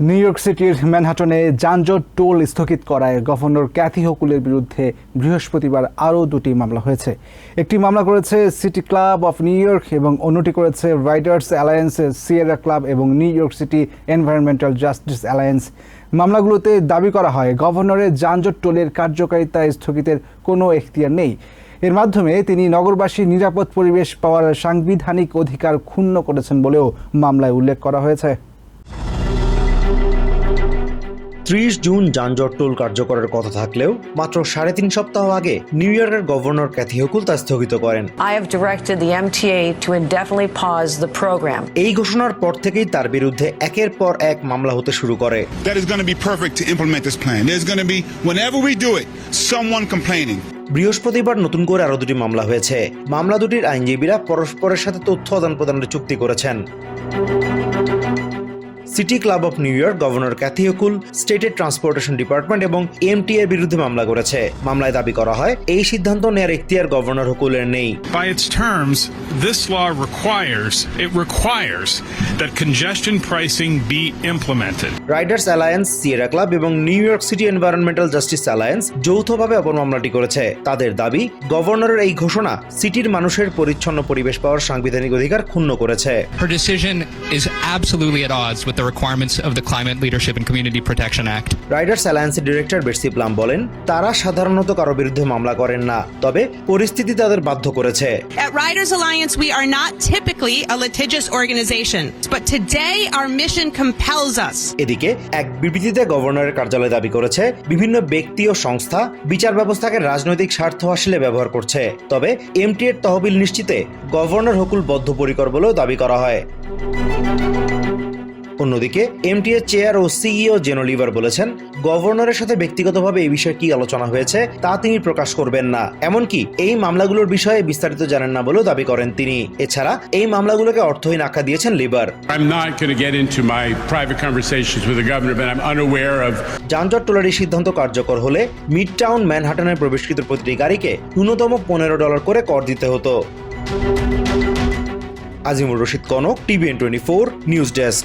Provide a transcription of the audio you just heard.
New York সিটির ম্যানহাটনে যানজট toll স্থগিত করায় গভর্নর ক্যাথি হকুলের বিরুদ্ধে বৃহস্পতিবার আরও দুটি মামলা হয়েছে। একটি মামলা করেছে City Club of New York এবং অন্যটি করেছে রাইডার্স অ্যালায়েন্সের সিয়েরা ক্লাব এবং New York City Environmental Justice Alliance. মামলাগুলোতে দাবি করা হয়, গভর্নরের যানজট টোলের কার্যকারিতা স্থগিতের কোনো এখতিয়ার নেই। এর মাধ্যমে তিনি নগরবাসীর নিরাপদ পরিবেশ পাওয়ার সাংবিধানিক অধিকার ক্ষুণ্ণ করেছেন বলেও মামলায় উল্লেখ করা হয়েছে। ত্রিশ জুন যানজট টোল কার্যকরের কথা থাকলেও মাত্র সাড়ে তিন সপ্তাহ আগে নিউ ইয়র্কের গভর্নর ক্যাথি হকুল তা স্থগিত করেন I have directed the MTA to indefinitely pause the program. এই ঘোষণার পর থেকেই তার বিরুদ্ধে একের পর এক মামলা হতে শুরু করে that is going to be perfect to implement this plan. There's going to be, whenever we do it, someone complaining. বৃহস্পতিবার নতুন করে আরও দুটি মামলা হয়েছে মামলা দুটির আইনজীবীরা পরস্পরের সাথে তথ্য আদান প্রদানের চুক্তি করেছেন City Club of New York governor Kathy Hochul স্টেটের ট্রান্সপোর্টেশন ডিপার্টমেন্ট এবং এমটি এর বিরুদ্ধে মামলা করেছে। মামলায় দাবি করা হয় এই সিদ্ধান্ত নেয়ার এখতিয়ার গভর্নর হকুলের নেই। By its terms, this law requires, it requires that congestion pricing be implemented. Riders Alliance Sierra Club এবং New York City Environmental Justice Alliance যৌথভাবে অপর মামলাটি করেছে। তাদের দাবি গভর্নরের এই ঘোষণা সিটির মানুষের পরিচ্ছন্ন পরিবেশ পাওয়ার সাংবিধানিক অধিকার ক্ষুণ্ণ করেছে। Her decision is absolutely at odds with the requirements of the Climate Leadership and Community Protection Act. Riders অ্যালায়েন্সের director Betsy Plum বলেন তারা সাধারণত কারও বিরুদ্ধে মামলা করেন না তবে পরিস্থিতি তাদের বাধ্য করেছে At Riders Alliance, we are not typically a litigious organization, but today our mission compels us. এদিকে এক বিবৃতিতে গভর্নরের কার্যালয় দাবি করেছে বিভিন্ন ব্যক্তি ও সংস্থা বিচার ব্যবস্থাকে রাজনৈতিক স্বার্থ হাসিলে ব্যবহার করছে তবে এমটি এর তহবিল নিশ্চিতে গভর্নর হকুল বদ্ধপরিকর বলেও দাবি করা হয় অন্যদিকে এমটি এর চেয়ার ও সিইও জেনোলিভার বলেছেন গভর্নরের সাথে ব্যক্তিগতভাবে এই বিষয়ে কি আলোচনা হয়েছে তা তিনি প্রকাশ করবেন না। এমনকি এই মামলাগুলোর বিষয়ে বিস্তারিত জানেন না বলেও দাবি করেন তিনি। এছাড়া এই মামলাগুলোকে অর্থহীন আখ্যা দিয়েছেন লিবার যানজট টোলার এই সিদ্ধান্ত কার্যকর হলে মিড টাউন ম্যানহাটনের প্রবেশকৃত প্রতিটি গাড়িকে ন্যূনতম পনেরো ডলার করে কর দিতে হতো। Azimur Rashid Kanak TVN twenty four news desk